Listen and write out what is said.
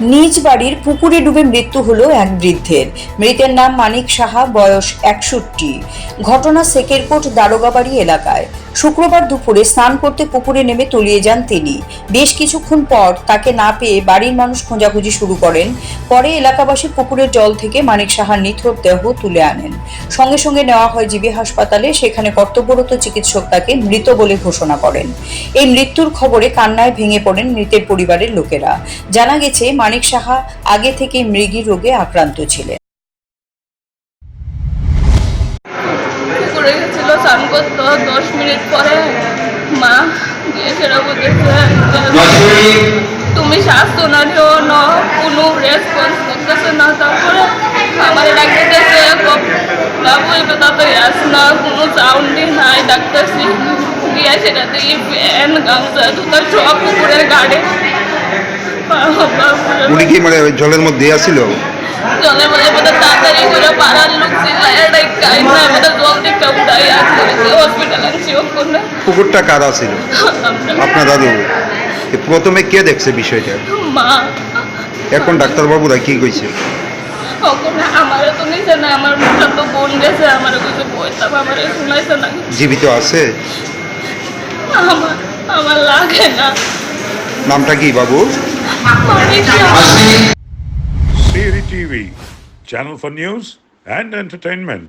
নিজ বাড়ির পুকুরে ডুবে মৃত্যু হলো এক বৃদ্ধের। মৃতের নাম মানিক সাহা, বয়স একষট্টি। ঘটনা সেকেরকোট দারোগাবাড়ি এলাকায়। শুক্রবার দুপুরে স্নান করতে পুকুরে নেমে তলিয়ে যান তিনি। বেশ কিছুক্ষণ পর তাকে না পেয়ে বাড়ির মানুষ খোঁজাখুঁজি শুরু করেন। পরে এলাকাবাসী পুকুরের জল থেকে মানিক সাহার নিথর দেহ তুলে আনেন। সঙ্গে সঙ্গে নেওয়া হয় জিবি হাসপাতালে, সেখানে কর্তব্যরত চিকিৎসক তাকে মৃত বলে ঘোষণা করেন। এই মৃত্যুর খবরে কান্নায় ভেঙে পড়েন মৃতের পরিবারের লোকেরা। জানা গেছে, মানিক সাহা আগে থেকে মৃগী রোগে আক্রান্ত ছিলেন। স্নান করতো দশ মিনিট পরে মা গিয়ে সেটা বলতেছে তুমি স্বাস্থ্য না নিও না কোনো রেসপন্স করতেছে না। তারপরে আমার ডাকতেছে বাবু এবার তাড়াতাড়ি আস না কোনো সাউন্ডই নাই ডাকতেছি গিয়ে ফ্যান গামছা জুতো সব পুকুরের গাড়ে। উনি কি মানে জলের মধ্যে আসছিল? জলে বলে বোধহয় তাড়াতাড়ি করে পাড়ার লোক ছিল এটাই কাই না বোধহয় জল থেকে উঠাই আসছে ওখানে কারা ছিল। আপনার দাদু প্রথমে কে দেখছে বিষয়টা? মা। এখন ডাক্তারবাবুরা কি কইছে? ওখানে আমার তো নিচে না আমার মুখটা বোন গেছে আমার কিছু পয়সা আমার শোনাইছে না জীবিত আছে? আমার আমার লাগে না। নামটা কি বাবু? TV, channel for news and entertainment.